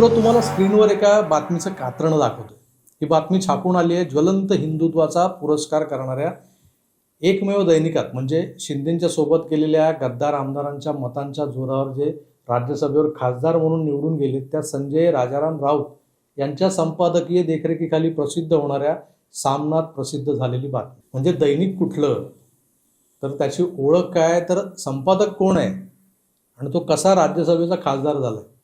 मित्र तुम्हाला स्क्रीनवर एका बातमीचं कात्रण दाखवतो ही बातमी छापून आली आहे ज्वलंत हिंदुत्वाचा पुरस्कार करणाऱ्या एकमेव दैनिकात म्हणजे शिंदेंच्या सोबत केलेल्या गद्दार आमदारांच्या मतांच्या जोरावर जे राज्यसभेवर खासदार म्हणून निवडून गेले त्या संजय राजाराम राऊत यांच्या संपादकीय देखरेखीखाली प्रसिद्ध होणाऱ्या सामनात प्रसिद्ध झालेली बातमी. म्हणजे दैनिक कुठलं? तर त्याची ओळख काय? तर संपादक कोण आहे? आणि तो कसा राज्यसभेचा खासदार झाला आहे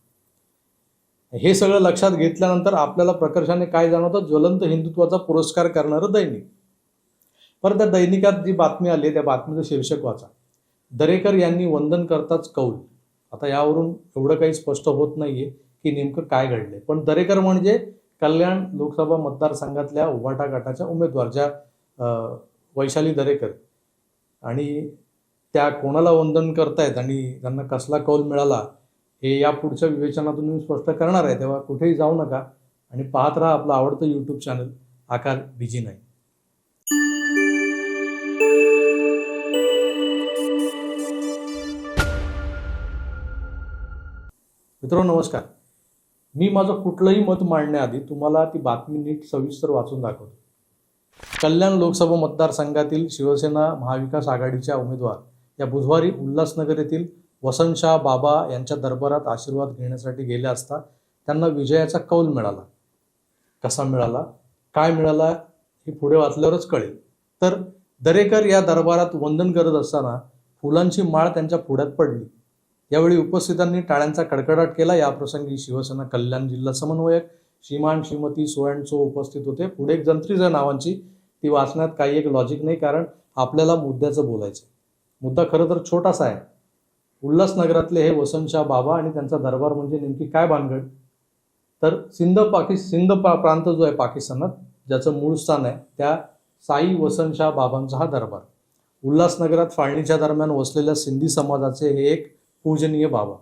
हे सगळं लक्षात घेतल्यानंतर आपल्याला प्रकर्षाने काय जाणवतं? ज्वलंत हिंदुत्वाचा पुरस्कार करणारं दैनिक. पर त्या दैनिकात जी बातमी आली त्या बातमीचं शीर्षक वाचा. दरेकर यांनी वंदन करताच कौल. आता यावरून एवढं काही स्पष्ट होत नाहीये की नेमकं काय घडलंय. पण दरेकर म्हणजे कल्याण लोकसभा मतदारसंघातल्या उभाटा गटाच्या उमेदवार ज्या वैशाली दरेकर. आणि त्या कोणाला वंदन करतायत आणि त्यांना कसला कौल मिळाला? हे या पुढच्या विवेचनातून मी स्पष्ट करणार आहे तेव्हा कुठेही जाऊ नका आणि पाहत राहा आपलं आवडतं यूट्यूब चॅनल आकार बिजी नाही. मित्रांनो नमस्कार. मी माझं कुठलंही मत मांडण्याआधी तुम्हाला ती बातमी नीट सविस्तर वाचून दाखवतो. कल्याण लोकसभा मतदारसंघातील शिवसेना महाविकास आघाडीच्या उमेदवार या बुधवारी उल्हासनगर येथील वसंतशाह बाबा यांच्या दरबारात आशीर्वाद घेण्यासाठी गेले असता त्यांना विजयाचा कौल मिळाला. कसा मिळाला? काय मिळाला हे पुढे वाचल्यावरच कळेल. तर दरेकर या दरबारात वंदन करत असताना फुलांची माळ त्यांच्या पुढ्यात पडली. यावेळी उपस्थितांनी टाळ्यांचा कडकडाट केला. याप्रसंगी शिवसेना कल्याण जिल्हा समन्वयक श्रीमान श्रीमती सोयणचो उपस्थित होते. पुढे एक जंत्रीज नावांची ती वाचण्यात काही एक लॉजिक नाही कारण आपल्याला मुद्द्याचं बोलायचं मुद्दा खरं तर छोटासा आहे. उल्हासनगरातले हे वसंतशाह बाबा आणि त्यांचा दरबार म्हणजे नेमकी काय भानगड? तर सिंध पाकिस सिंध पा प्रांत जो आहे पाकिस्तानात ज्याचं मूळ स्थान आहे त्या साई वसंतशाह बाबांचा हा दरबार. उल्हासनगरात फाळणीच्या दरम्यान वसलेल्या सिंधी समाजाचे हे एक पूजनीय बाबा.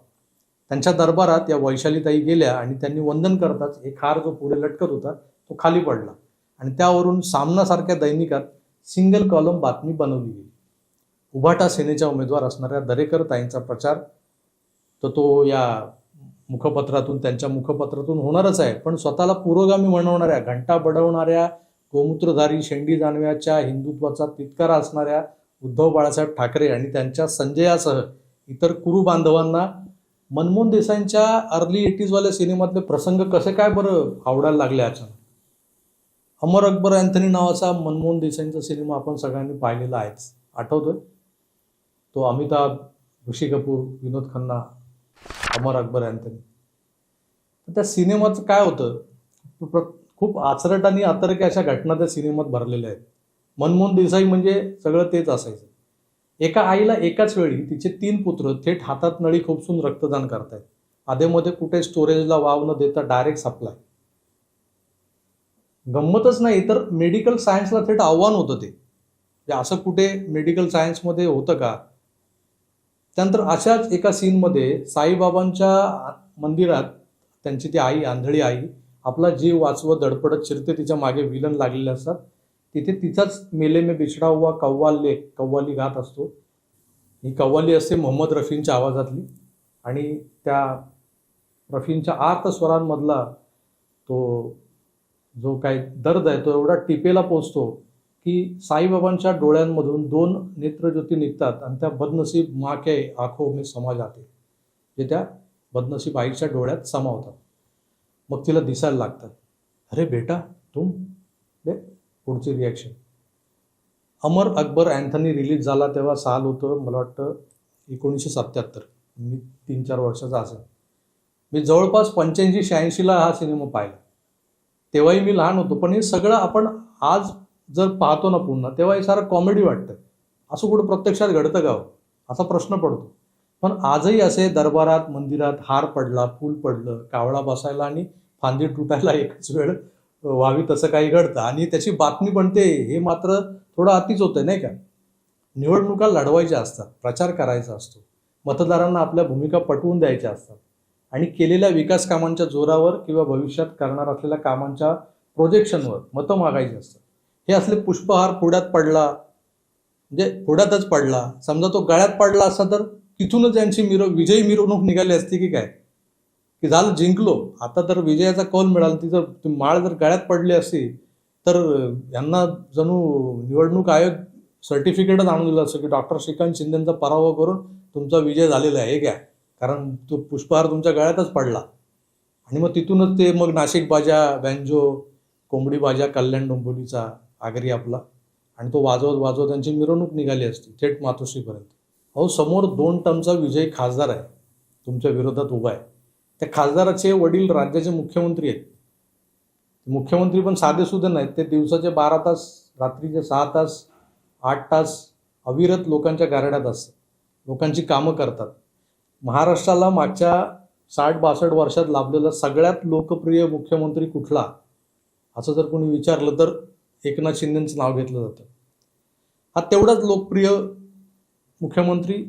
त्यांच्या दरबारात या वैशालीताई गेल्या आणि त्यांनी वंदन करताच एक हार जो पुढे लटकत होता तो खाली पडला. आणि त्यावरून सामनासारख्या दैनिकात सिंगल कॉलम बातमी बनवली गेली. उभाटा सेनेच्या उमेदवार असणाऱ्या दरेकर ताईंचा प्रचार तर तो या मुखपत्रातून त्यांच्या मुखपत्रातून होणारच आहे. पण स्वतःला पुरोगामी म्हणवणाऱ्या घंटा बडवणाऱ्या गोमूत्रधारी शेंडी जानव्याच्या हिंदुत्वाचा तितकारा असणाऱ्या उद्धव बाळासाहेब ठाकरे आणि त्यांच्या संजयासह इतर कुरु बांधवांना मनमोहन देसाईंच्या अर्ली एटीजवाल्या सिनेमातले प्रसंग कसे काय बरं आवडायला लागले अचानक? अमर अकबर अँथनी नावाचा मनमोहन देसाईंचा सिनेमा आपण सगळ्यांनी पाहिलेला आहेच. आठवतोय? तो अमिताभ ऋषी कपूर विनोद खन्ना अमर अकबर अँथनी तर त्या सिनेमाचं काय होतं? खूप आचरट आणि अतर्क अशा घटना त्या सिनेमात भरलेल्या आहेत. मनमोहन देसाई म्हणजे सगळं तेच असायचं. एका आईला एकाच वेळी तिचे तीन पुत्र थेट हातात नळी खोपसून रक्तदान करतायत. आधेमध्ये कुठे स्टोरेजला वाव न देता डायरेक्ट सप्लाय. गंमतच नाही तर मेडिकल सायन्सला थेट आव्हान होतं ते. म्हणजे असं कुठे मेडिकल सायन्समध्ये होतं का? त्यानंतर अशाच एका सीनमध्ये साईबाबांच्या मंदिरात त्यांची ती आई आंधळी आई आपला जीव वाचवत दडपडत शिरते तिच्यामागे विलन लागलेले असतात. तिथे तिचाच मेले मे बिछडा हुआ कव्वाल कव्वाली गात असतो. ही कव्वाली असते मोहम्मद रफींच्या आवाजातली आणि त्या रफींच्या आर्त स्वरांमधला तो जो काही दर्द आहे तो एवढा टिपेला पोचतो की साईबाबांच्या डोळ्यांमधून दोन नेत्रज्योती निघतात आणि त्या बदनसीब माके आखो मी में समा जाते जे त्या बदनसीब आईच्या डोळ्यात समावतात. मग तिला दिसायला लागतात अरे बेटा तुम बे पुढची reaction Amar Akbar Anthony release झाला तेव्हा साल होतं मला वाटतं एकोणीसशे सत्याहत्तर. मी तीन चार वर्षाचा असेल मी जवळपास पंच्याऐंशी शहाऐंशीला हा सिनेमा पाहिला. तेव्हाही मी लहान होतो पण हे सगळं आपण आज जर पाहतो ना पुन्हा तेव्हा हे सारं कॉमेडी वाटतं. असं कुठं प्रत्यक्षात घडतं का हो? असा प्रश्न पडतो. पण आजही असे दरबारात मंदिरात हार पडला फूल पडलं कावळा बसायला आणि फांदी तुटायला एकच वेळ व्हावी तसं काही घडतं. आणि त्याची बातमी बनते हे मात्र थोडं अतिच होतं नाही का? निवडणुका लढवायच्या असतात प्रचार करायचा असतो. मतदारांना आपल्या भूमिका पटवून द्यायच्या असतात. आणि केलेल्या विकास कामांच्या जोरावर किंवा भविष्यात करणार असलेल्या कामांच्या प्रोजेक्शनवर मतं मागायची असतात. हे असले पुष्पहार पुढ्यात पडला म्हणजे पुढ्यातच पडला. समजा तो गळ्यात पडला असता तर तिथूनच यांची मिरव विजयी मिरवणूक निघाली असती की काय? की झालं जिंकलो. आता तर विजयाचा कौल मिळाला. ती जर माळ जर गळ्यात पडली असती तर यांना जणू निवडणूक आयोग सर्टिफिकेटच आणून दिलं असं की डॉक्टर श्रीकांत शिंदेचा पराभव करून तुमचा विजय झालेला आहे हे घ्या. कारण तो पुष्पहार तुमच्या गळ्यातच पडला. आणि मग तिथूनच ते मग नाशिक बाजा बँजो कोंबडी बाजा कल्याण डोंबोलीचा आगरी आपला. आणि तो वाजवत वाजवत त्यांची मिरवणूक निघाली असती थेट मातोश्रीपर्यंत. अहो समोर दोन टर्मचा विजय खासदार आहे. तुमच्या विरोधात उभा आहे. त्या खासदाराचे वडील राज्याचे मुख्यमंत्री आहेत. मुख्यमंत्री पण साधे सुद्धा नाहीत. ते दिवसाचे बारा तास रात्रीचे सहा तास आठ तास अविरत लोकांच्या गारड्यात असतात. लोकांची कामं करतात. महाराष्ट्राला मागच्या साठ बासष्ट वर्षात लाभलेला सगळ्यात लोकप्रिय मुख्यमंत्री कुठला? असं जर कोणी विचारलं तर एकनाथ शिंदेचं नाव घेतलं जातं. हा तेवढाच लोकप्रिय मुख्यमंत्री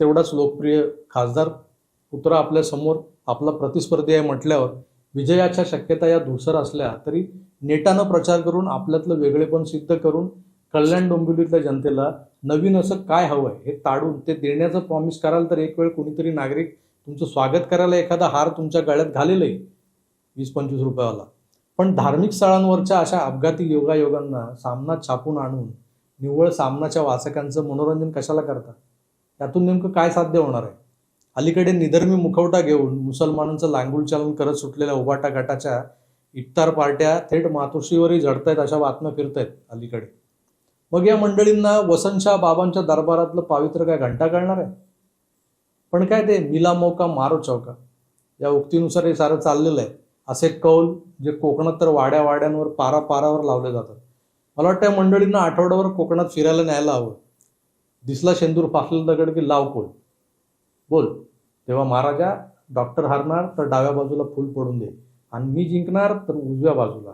तेवढाच लोकप्रिय खासदार पुत्र आपल्यासमोर आपला प्रतिस्पर्धी आहे म्हटल्यावर विजयाच्या शक्यता या धुसर असल्या तरी नेटानं प्रचार करून आपल्यातलं वेगळेपण सिद्ध करून कल्याण डोंबिवलीतल्या जनतेला नवीन असं काय हवं आहे हे ताडून ते देण्याचं प्रॉमिस कराल तर एक वेळ कोणीतरी नागरिक तुमचं स्वागत करायला एखादा हार तुमच्या गळ्यात घालेलही वीस पंचवीस रुपयावाला. पण धार्मिक स्थळांवरच्या अशा अपघाती योगायोगांना सामना छापून आणून निव्वळ सामनाच्या वाचकांचं मनोरंजन कशाला करता त्यातून नेमकं काय साध्य होणार आहे? अलीकडे निधर्मी मुखवटा घेऊन मुसलमानांचं लांगुल चालन करत सुटलेल्या उबाटा गटाच्या इफ्तार पार्ट्या थेट मातोश्रीवरही झडतायत अशा बातम्या फिरतायत अलीकडे. मग या मंडळींना वसंतशाह बाबांच्या दरबारातलं पावित्र्य काय घंटा कळणार आहे? पण काय ते मिला मौका मारो चौका? या उक्तीनुसार हे सारं चाललेलं आहे. असे कौल जे कोकणात तर वाड्या वाड्यांवर पारा पारावर लावले जातात. मला वाटतं या मंडळींना आठवड्यावर कोकणात फिरायला न्यायला हवं. दिसला शेंदूर फासलेला दगड की लाव पोल बोल. तेव्हा महाराजा डॉक्टर हारणार तर डाव्या बाजूला फुल पडून दे. आणि मी जिंकणार तर उजव्या बाजूला.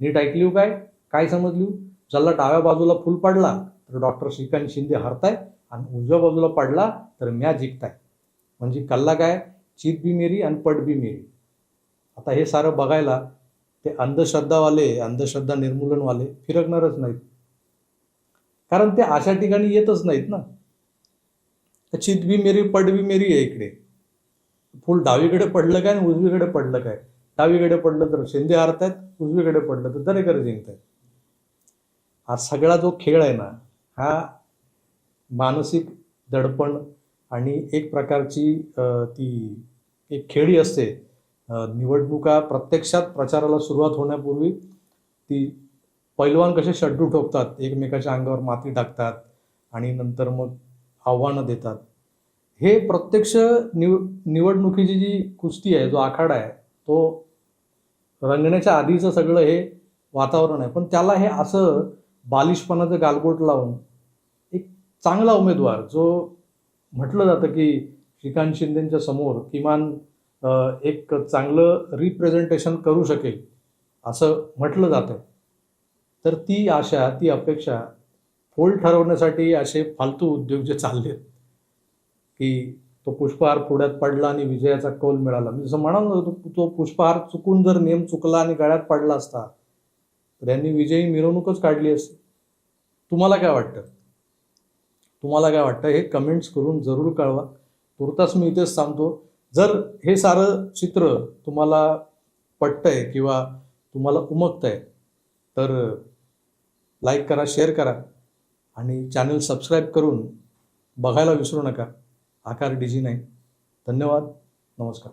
नीट ऐकली काय? काय समजली ज्याला डाव्या बाजूला फुल पडला तर डॉक्टर श्रीकांत शिंदे हरताय. आणि उजव्या बाजूला पडला तर म्या जिंकताय. म्हणजे कल्ला काय? चीत बी मेरी आणि पट बी मेरी. आता हे सारं बघायला ते अंधश्रद्धावाले अंधश्रद्धा निर्मूलनवाले फिरकणारच नाहीत. कारण ते अशा ठिकाणी येतच नाहीत ना. चित भी मेरी पड भी मेरी आहे इकडे. फुल डावीकडे पडलं काय आणि उजवीकडे पडलं काय? डावीकडे पडलं तर शिंदे हारतायत उजवीकडे पडलं तर दरेकडे जिंकतायत. हा सगळा जो खेळ आहे ना हा मानसिक दडपण आणि एक प्रकारची ती एक खेळी असते. निवडणुका प्रत्यक्षात प्रचाराला सुरुवात होण्यापूर्वी ती पैलवान कसे शड्डू ठोकतात एकमेकाच्या अंगावर माती टाकतात आणि नंतर मग आव्हानं देतात. हे प्रत्यक्ष निव निवडणुकीची जी कुस्ती आहे जो आखाडा आहे तो रंगण्याच्या आधीचं सगळं हे वातावरण आहे. पण त्याला हे असं बालिशपणाचं गालबोट लावून एक चांगला उमेदवार जो म्हटलं जातं की श्रीकांत शिंदेच्या समोर किमान एक चांगलं रिप्रेझेंटेशन करू शकेल असं म्हटलं जातं तर ती आशा ती अपेक्षा फोल ठरवण्यासाठी असे फालतू उद्योग जे चाललेत की तो पुष्पहार पुढ्यात पडला आणि विजयाचा कौल मिळाला. मी जसं म्हणाल तो पुष्पहार चुकून जर नेम चुकला आणि गळ्यात पडला असता तर यांनी विजयी मिरवणूकच काढली असते. तुम्हाला काय वाटतं? तुम्हाला काय वाटतं? हे कमेंट्स करून जरूर कळवा. तुर्तास मी इथेच सांगतो जर हे सारं चित्र तुम्हाला पटतंय किंवा तुम्हाला उमगतंय तर लाईक करा शेअर करा आणि चॅनल सबस्क्राईब करून बघायला विसरू नका. आकार डिजी नाही धन्यवाद. नमस्कार.